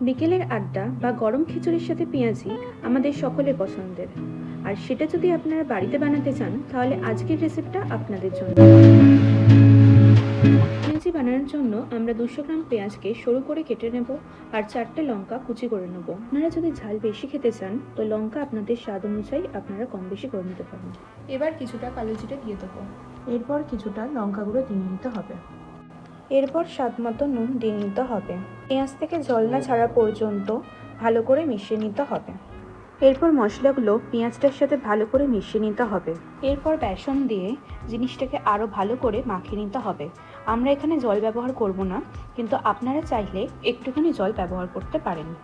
বিকেলের আড্ডা বা গরম খিচুড়ির সাথে পেঁয়াজি আমাদের সকলের পছন্দের। আর সেটা যদি আপনারা বাড়িতে বানাতে চান, তাহলে আজকের রেসিপিটা আপনাদের জন্য। পেঁয়াজি বানানোর জন্য আমরা দুশো গ্রাম পেঁয়াজকে সরু করে কেটে নেব আর চারটে লঙ্কা কুচি করে নেব। আপনারা যদি ঝাল বেশি খেতে চান, তো লঙ্কা আপনাদের স্বাদ অনুযায়ী আপনারা কম বেশি করে নিতে পারেন। এবার কিছুটা কালো জিরে দিয়ে দেবো। এরপর কিছুটা লঙ্কা গুঁড়ো দিয়ে নিতে হবে। এরপর স্বাদ মতো নুন দিয়ে নিতে হবে। পেঁয়াজ থেকে জল না ছাড়া পর্যন্ত ভালো করে মিশিয়ে নিতে হবে। এরপর মশলাগুলো পেঁয়াজটার সাথে ভালো করে মিশিয়ে নিতে হবে। এরপর বেসন দিয়ে জিনিসটাকে আরও ভালো করে মাখিয়ে নিতে হবে। আমরা এখানে জল ব্যবহার করব না, কিন্তু আপনারা চাইলে একটুখানি জল ব্যবহার করতে পারেন।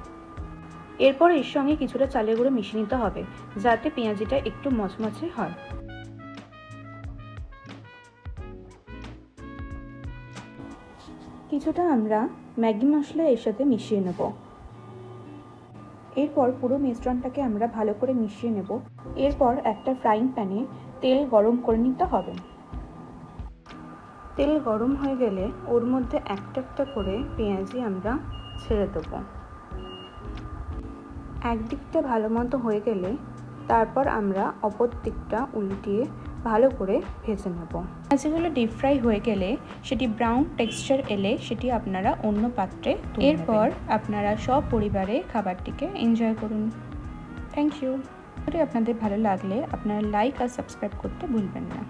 এরপর এর সঙ্গে কিছুটা চালের গুঁড়ো মিশিয়ে নিতে হবে, যাতে পেঁয়াজিটা একটু মচমচে হয়। কিছুটা আমরা ম্যাগি মশলা এর সাথে মিশিয়ে নেব। এরপর পুরো মিশ্রণটাকে আমরা ভালো করে মিশিয়ে নেব। এরপর একটা ফ্রাইং প্যানে তেল গরম করে নিতে হবে। তেল গরম হয়ে গেলে ওর মধ্যে একটা একটা করে পেঁয়াজি আমরা ছেড়ে দেবো। একদিকটা ভালো মতো হয়ে গেলে তারপর আমরা অপর দিকটা উল্টিয়ে ভালো করে ভেজে নেব। মাছগুলো ডিপ ফ্রাই হয়ে গেলে সেটি ব্রাউন টেক্সচার এলে সেটি আপনারা অন্য পাত্রে এরপর আপনারা সব পরিবারে খাবারটিকে এনজয় করুন। থ্যাংক ইউ আপনাদের ভালো লাগলে আপনারা লাইক আর সাবস্ক্রাইব করতে ভুলবেন না।